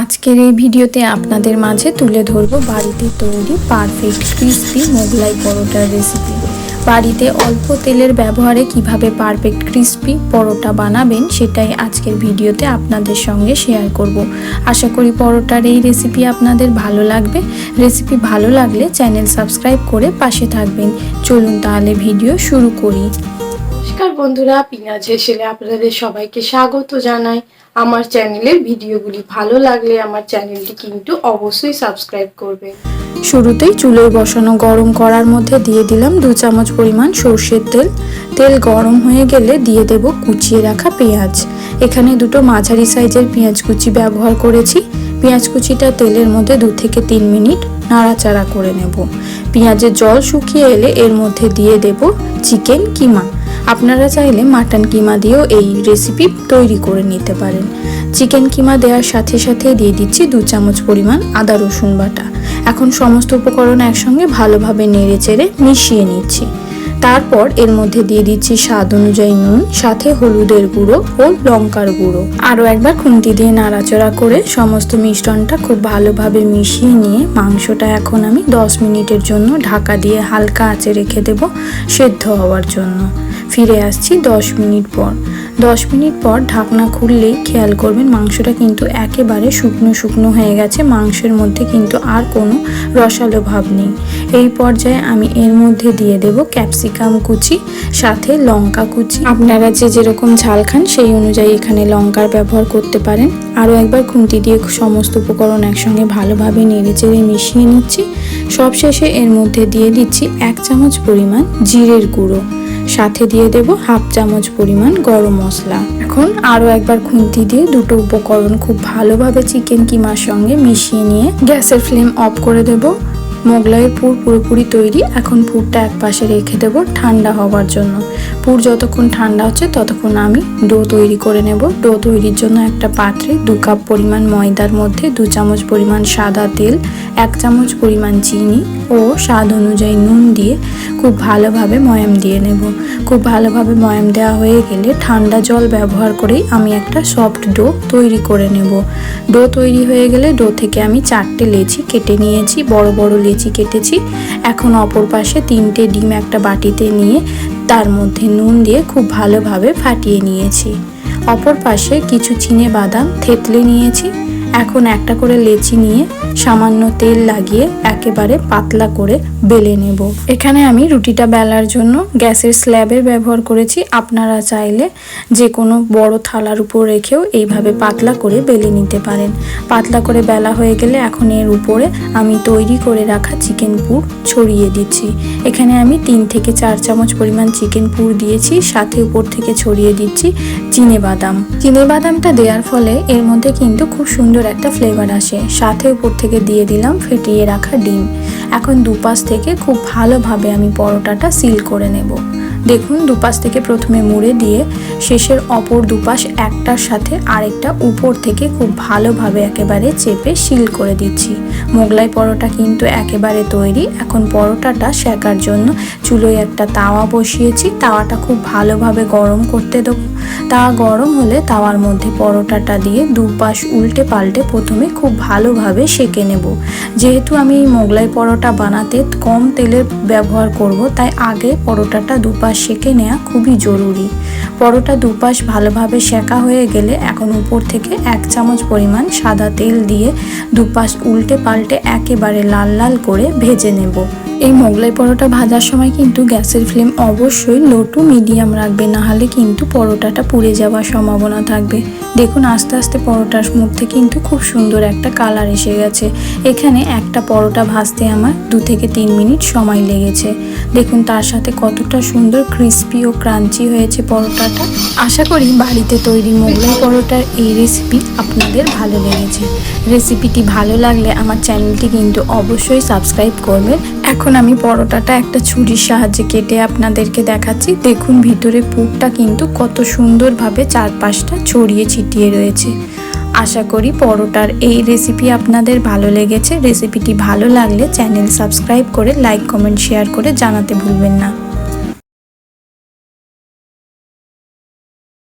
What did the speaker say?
আজকের এই ভিডিওতে আপনাদের মাঝে তুলে ধরবো বাড়িতে তৈরি পারফেক্ট ক্রিস্পি মোগলাই পরোটার রেসিপি বাড়িতে অল্প তেলের ব্যবহারে কীভাবে পারফেক্ট ক্রিস্পি পরোটা বানাবেন সেটাই আজকের ভিডিওতে আপনাদের সঙ্গে শেয়ার করব। আশা করি পরোটার এই রেসিপি আপনাদের ভালো লাগবে। রেসিপি ভালো লাগলে চ্যানেল সাবস্ক্রাইব করে পাশে থাকবেন। চলুন তাহলে ভিডিও শুরু করি। নমস্কার বন্ধুরা পিঁয়াজ হেসেলে আপনাদের সবাইকে স্বাগত জানাই। আমার চ্যানেলের ভিডিওগুলি ভালো লাগলে আমার চ্যানেলটি কিন্তু অবশ্যই সাবস্ক্রাইব করবে। শুরুতেই চুলোয় বসানো গরম করার মধ্যে দিয়ে দিলাম দু চামচ পরিমাণ সর্ষের তেল। তেল গরম হয়ে গেলে দিয়ে দেব কুচিয়ে রাখা পেঁয়াজ। এখানে দুটো মাঝারি সাইজের পেঁয়াজ কুচি ব্যবহার করেছি। পেঁয়াজ কুচিটা তেলের মধ্যে দু থেকে তিন মিনিট নাড়াচাড়া করে নেব। পেঁয়াজের জল শুকিয়ে এলে এর মধ্যে দিয়ে দেব চিকেন কিমা। আপনারা চাইলে মাটন কিমা দিয়েও এই রেসিপি তৈরি করে নিতে পারেন। চিকেন কিমা দেওয়ার সাথে সাথে দিয়ে দিচ্ছি দু চামচ পরিমাণ আদা রসুন বাটা। এখন সমস্ত উপকরণ একসঙ্গে ভালোভাবে নেড়ে চেড়ে মিশিয়ে নিচ্ছি। তারপর এর মধ্যে দিয়ে দিচ্ছি স্বাদ অনুযায়ী নুন, সাথে হলুদের গুঁড়ো ও লঙ্কার গুঁড়ো। আরও একবার খুন্তি দিয়ে নাড়াচাড়া করে সমস্ত মিশ্রণটা খুব ভালোভাবে মিশিয়ে নিয়ে মাংসটা এখন আমি দশ মিনিটের জন্য ঢাকা দিয়ে হালকা আঁচে রেখে দেব সেদ্ধ হওয়ার জন্য। ফিরে আসছি দশ মিনিট পর। দশ মিনিট পর ঢাকনা খুললেই খেয়াল করবেন মাংসটা কিন্তু একেবারে শুকনো শুকনো হয়ে গেছে, মাংসের মধ্যে কিন্তু আর কোনো রসালো ভাব নেই। এই পর্যায়ে আমি এর মধ্যে দিয়ে দেব ক্যাপসিকাম কুচি, সাথে লঙ্কা কুচি। আপনারা যে যেরকম ঝাল খান, সেই অনুযায়ী এখানে লঙ্কার ব্যবহার করতে পারেন। আরও একবার খুন্তি দিয়ে সমস্ত উপকরণ একসঙ্গে ভালোভাবে নেড়ে চেড়ে মিশিয়ে নিচ্ছি। সবশেষে এর মধ্যে দিয়ে দিচ্ছি এক চামচ পরিমাণ জিরের গুঁড়ো। সাথে দিয়ে দেব হাফ চামচ পরিমাণ গরম মশলা। এখন আরও একবার খুন্তি দিয়ে দুটো উপকরণ খুব ভালোভাবে চিকেন কিমার সঙ্গে মিশিয়ে নিয়ে গ্যাসের ফ্লেম অফ করে দেব। মোগলাইয়ের পুর পুরোপুরি তৈরি, এখন পুরটা এক পাশে রেখে দেব ঠান্ডা হওয়ার জন্য। পুর যতক্ষণ ঠান্ডা হচ্ছে ততক্ষণ আমি ডো তৈরি করে নেব। ডো তৈরির জন্য একটা পাত্রে দু কাপ পরিমাণ ময়দার মধ্যে দু চামচ পরিমাণ সাদা তেল, এক চামচ পরিমাণ চিনি ও স্বাদ অনুযায়ী নুন দিয়ে খুব ভালোভাবে ময়াম দিয়ে নেব। খুব ভালোভাবে ময়াম দেওয়া হয়ে গেলে ঠান্ডা জল ব্যবহার করেই আমি একটা সফট ডো তৈরি করে নেব। ডো তৈরি হয়ে গেলে ডো থেকে আমি চারটে লেচি কেটে নিয়েছি, বড় বড় লেচি কেটেছি। এখন অপর পাশে তিনটে ডিম একটা বাটিতে নিয়ে তার মধ্যে নুন দিয়ে খুব ভালোভাবে ফাটিয়ে নিয়েছি। অপর পাশে কিছু চিনে বাদাম থেতলে নিয়েছি। এখন একটা করে লেচি নিয়ে সামান্য তেল লাগিয়ে একেবারে পাতলা করে বেলে নেব। এখানে আমি রুটিটা বেলার জন্য গ্যাসের স্ল্যাবের ব্যবহার করেছি। আপনারা চাইলে যে কোনো বড় থালার উপর রেখেও এইভাবে পাতলা করে বেলে নিতে পারেন। পাতলা করে বেলা হয়ে গেলে এখন এর উপরে আমি তৈরি করে রাখা চিকেন পুর ছড়িয়ে দিচ্ছি। এখানে আমি তিন থেকে চার চামচ পরিমাণ চিকেন পুর দিয়েছি, সাথে উপর থেকে ছড়িয়ে দিচ্ছি চিনে বাদাম। চিনে বাদামটা দেওয়ার ফলে এর মধ্যে কিন্তু খুব সুন্দর একটা ফ্লেভার আসে। সাথে উপর থেকে দিয়ে দিলাম ফেটিয়ে রাখা ডিম। এখন দুপাশ থেকে খুব ভালোভাবে আমি পরোটাটা সিল করে নেব। দেখুন, দুপাশ থেকে প্রথমে মুড়ে দিয়ে শেষের অপর দুপাশ একটার সাথে আরেকটা উপর থেকে খুব ভালোভাবে একেবারে চেপে সিল করে দিচ্ছি। মোগলাই পরোটা কিন্তু একেবারে তৈরি। এখন পরোটাটা শেখার জন্য চুলোয় একটা তাওয়া বসিয়েছি। তাওয়াটা খুব ভালোভাবে গরম করতে দেবো। তাওয়া গরম হলে তাওয়ার মধ্যে পরোটাটা দিয়ে দুপাশ উল্টে পাল্টে প্রথমে খুব ভালোভাবে সেঁকে নেব। যেহেতু আমি মোগলাই পরোটা বানাতে কম তেলের ব্যবহার করব, তাই আগে পরোটাটা দুপাশ সেঁকে নেওয়া খুবই জরুরি। পরোটা দুপাশ ভালোভাবে সেঁকা হয়ে গেলে এখন উপর থেকে এক চামচ পরিমাণ সাদা তেল দিয়ে দুপাশ উল্টে পাল্টে একেবারে লাল লাল করে ভেজে নেব। এই মোগলাই পরোটা ভাজার সময় কিন্তু গ্যাসের ফ্লেম অবশ্যই লো টু মিডিয়াম রাখবে, নাহলে কিন্তু পরোটাটা পুড়ে যাওয়ার সম্ভাবনা থাকবে। দেখুন, আস্তে আস্তে পরোটার মধ্যে কিন্তু খুব সুন্দর একটা কালার এসে গেছে। এখানে একটা পরোটা ভাজতে আমার দু থেকে তিন মিনিট সময় লেগেছে। দেখুন, তার সাথে কতটা সুন্দর ক্রিস্পি ও ক্রাঞ্চি হয়েছে পরোটাটা। আশা করি বাড়িতে তৈরি মোগলাই পরোটার এই রেসিপি আপনাদের ভালো লেগেছে। রেসিপিটি ভালো লাগলে আমার চ্যানেলটি কিন্তু অবশ্যই সাবস্ক্রাইব করবেন। এখন আমি পরোটাটা একটা ছুরির সাহায্যে কেটে আপনাদেরকে দেখাচ্ছি। দেখুন, ভিতরে পুরটা কিন্তু কত সুন্দরভাবে চারপাশটা ছড়িয়ে ছিটিয়ে রয়েছে। আশা করি পরোটার এই রেসিপি আপনাদের ভালো লেগেছে। রেসিপিটি ভালো লাগলে চ্যানেল সাবস্ক্রাইব করে লাইক কমেন্ট শেয়ার করে জানাতে ভুলবেন না।